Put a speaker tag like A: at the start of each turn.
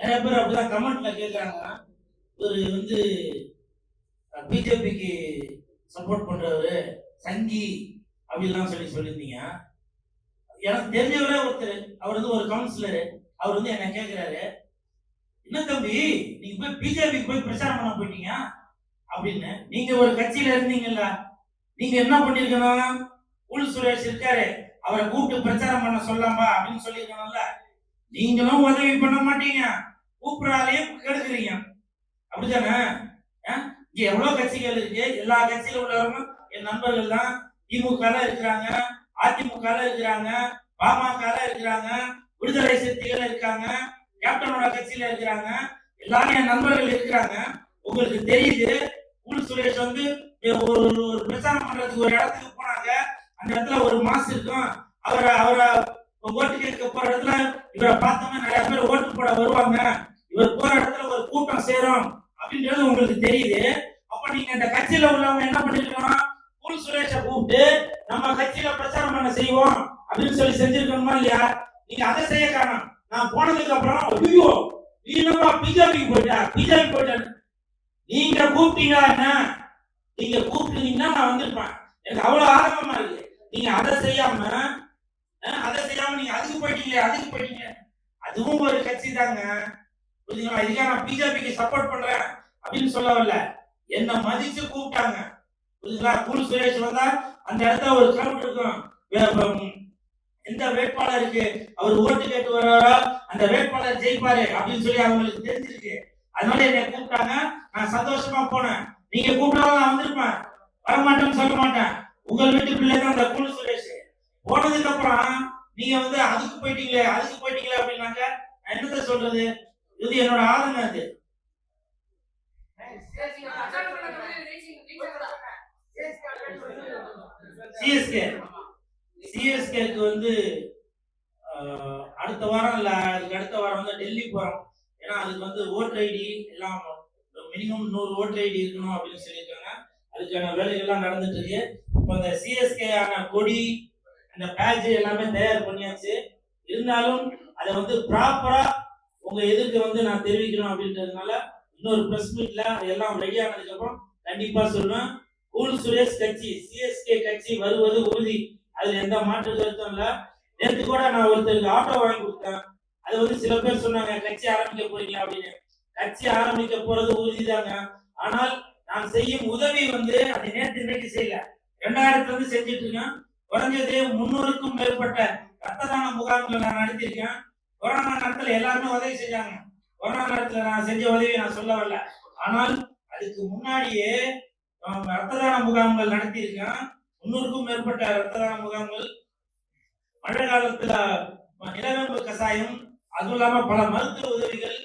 A: நிறைய பேர் அப்படிதான் கமெண்ட்ல கேட்குறாங்க இவர் வந்து பிஜேபிக்கு சப்போர்ட் பண்றவரு சங்கி அப்படிலாம் சொல்லி சொல்லியிருந்தீங்க. எனக்கு தெரிஞ்சவரே ஒருத்தர். அவர் வந்து ஒரு கவுன்சிலர் அவர் வந்து என்ன கேட்கிறாரு என்ன தம்பி நீங்க போய் பிஜேபிக்கு போய் பிரச்சாரம் பண்ண போயிட்டீங்க? அப்படின்னு. நீங்க ஒரு கட்சியில இருந்தீங்கல்ல. நீங்க என்ன பண்ணிருக்கணும்? உள் சுரேஷ் இருக்காரு. அவரை கூப்பிட்டு பிரச்சாரம் பண்ண சொல்லாமா? அப்படின்னு சொல்லியிருக்கணும்ல. நீங்களும் உதவி பண்ண மாட்டீங்க. கூப்பிடாலையும் கெடுக்கிறீங்க. அப்படிதானே ஆ? இங்க எவ்வளவு கட்சிகள் இருக்கு? எல்லா கட்சியில உள்ளவரும் என் நண்பர்கள் தான் திமுக இருக்கிறாங்க. அதிமுக இருக்கிறாங்க. பாமக இருக்கிறாங்க. விடுதலை சிறுத்தைகள் இருக்காங்க. கேப்டனோட கட்சியில இருக்கிறாங்க. எல்லாரும் என் நண்பர்கள் இருக்கிறாங்க. உங்களுக்கு தெரியுது உள் சுரேஷ் வந்து ஒரு ஒரு- ஒரு பிரச்சாரம் பண்றதுக்கு ஒரு இடத்துக்கு போனாங்க. அந்த இடத்துல ஒரு மாசு இருக்கும். அவரை அவரை ஓட்டு கேட்க போற இடத்துல இவரை பார்த்தோம்னா நிறைய பேர் ஓட்டு போட வருவாங்க. ஒரு போராட்டத்துல இடத்துல ஒரு கூட்டம் சேரும் அப்படின்றது உங்களுக்கு தெரியுது. அப்ப நீங்க இந்த கட்சியில உள்ளவங்க என்ன பண்ணிருக்கணும் குரு சுரேஷ கூப்பிட்டு நம்ம கட்சியில பிரச்சாரம் பண்ண செய்வோம் அப்படின்னு சொல்லி செஞ்சிருக்கணுமா இல்லையா? நீங்க அதை செய்ய காரணம். நான் போனதுக்கு அப்புறம் ஐயோ நீ என்னப்பா பிஜேபிக்கு போயிட்டா? பிஜேபி போயிட்டேன் நீங்க கூப்பிட்டீங்களா என்ன? நீங்க கூப்பிட்டீங்கன்னா நான் வந்திருப்பேன். எனக்கு அவ்வளவு ஆர்வமா இருக்கு. நீங்க அதை செய்யாம அதை செய்யாம நீங்க அதுக்கு போயிட்டீங்களே அதுக்கு போயிட்டீங்க. அதுவும் ஒரு கட்சி தாங்க. புரிஞ்சுங்களா இதுக்காக நான் பிஜேபிக்கு சப்போர்ட் பண்றேன் அப்படின்னு சொல்ல வரல என்ன மதிச்சு கூப்பிட்டாங்க. புரியுதுங்களா குரு சுரேஷ் வந்தா அந்த இடத்துல ஒரு கிரௌட் இருக்கும். வே- வே- எந்த வேட்பாளருக்கு அவர் ஓட்டு கேட்டு வர்றாரோ? அந்த வேட்பாளர் ஜெயிப்பாரு அப்படின்னு சொல்லி அவங்களுக்கு தெரிஞ்சிருக்கு. அதனால என்னை கூப்பிட்டாங்க. நான் சந்தோஷமா போனேன். நீங்க கூப்பிட்டாலும் நான் வந்திருப்பேன். வரமாட்டேன்னு சொல்ல மாட்டேன். உங்கள் வீட்டு பிள்ளை தான் அந்த குழு சுரேஷ். போனதுக்கு அப்புறம் நீங்க வந்து அதுக்கு போயிட்டீங்களே அதுக்கு போயிட்டீங்களே அப்படின்னாக்க என்னத்தை என்னத்த சொல்றது? இது என்னோட ஆதங்கம் அது. சிஎஸ்கே சிஎஸ்கேக்கு வந்து அடுத்த வாரம் இல்ல அதுக்கு அடுத்த வாரம் வந்து டெல்லி போறோம். ஏன்னா அதுக்கு வந்து ஓட்டர் ஐடி எல்லாம் மினிமம் நூறு ஓட்டர் ஐடி இருக்கணும் அப்படின்னு சொல்லியிருக்காங்க. அதுக்கான வேலைகள்லாம் நடந்துட்டு இருக்கு இப்போ அந்த சிஎஸ்கே ஆன கொடி அந்த பேட்ச் எல்லாமே தயார் பண்ணியாச்சு. இருந்தாலும் அதை வந்து ப்ராப்பரா உங்க எதுக்கு வந்து நான் தெரிவிக்கணும் அப்படின்றதுனால இன்னொரு பிரஸ் மீட்ல எல்லாம் ரெடி ஆனதுக்கு அப்புறம் கண்டிப்பா சொல்லுவேன் கூல் சுரேஷ் கட்சி சிஎஸ்கே கட்சி வருவது உறுதி. அதுல எந்த மாற்று கருத்தும் இல்ல. நேற்று கூட நான் ஒருத்தருக்கு ஆட்டோ வாங்கி கொடுத்தேன். அது வந்து சில பேர் சொன்னாங்க கட்சி ஆரம்பிக்க போறீங்களா அப்படின்னு. கட்சி ஆரம்பிக்க போறது உறுதிதாங்க ஆனால் நான் செய்யும் உதவி வந்து அது நேற்று இன்னைக்கு செய்யல. ரெண்டாயிரத்துல இருந்து செஞ்சுட்டு இருக்கேன். குறைஞ்சது முன்னூறுக்கும் மேற்பட்ட ரத்த தான முகாம்களை நான் நடத்திருக்கேன் கொரோனா நேரத்துல எல்லாருமே உதவி செஞ்சாங்க. கொரோனா நேரத்துல நான் செஞ்ச உதவி நான் சொல்ல வரல. ஆனால் அதுக்கு முன்னாடியே ரத்த தான முகாம்கள் நடத்தியிருக்கேன். முன்னூறுக்கும் மேற்பட்ட ரத்த தான முகாம்கள். மழை காலத்துல இளவேம்பு கசாயம் அதுவும் இல்லாம பல மருத்துவ உதவிகள்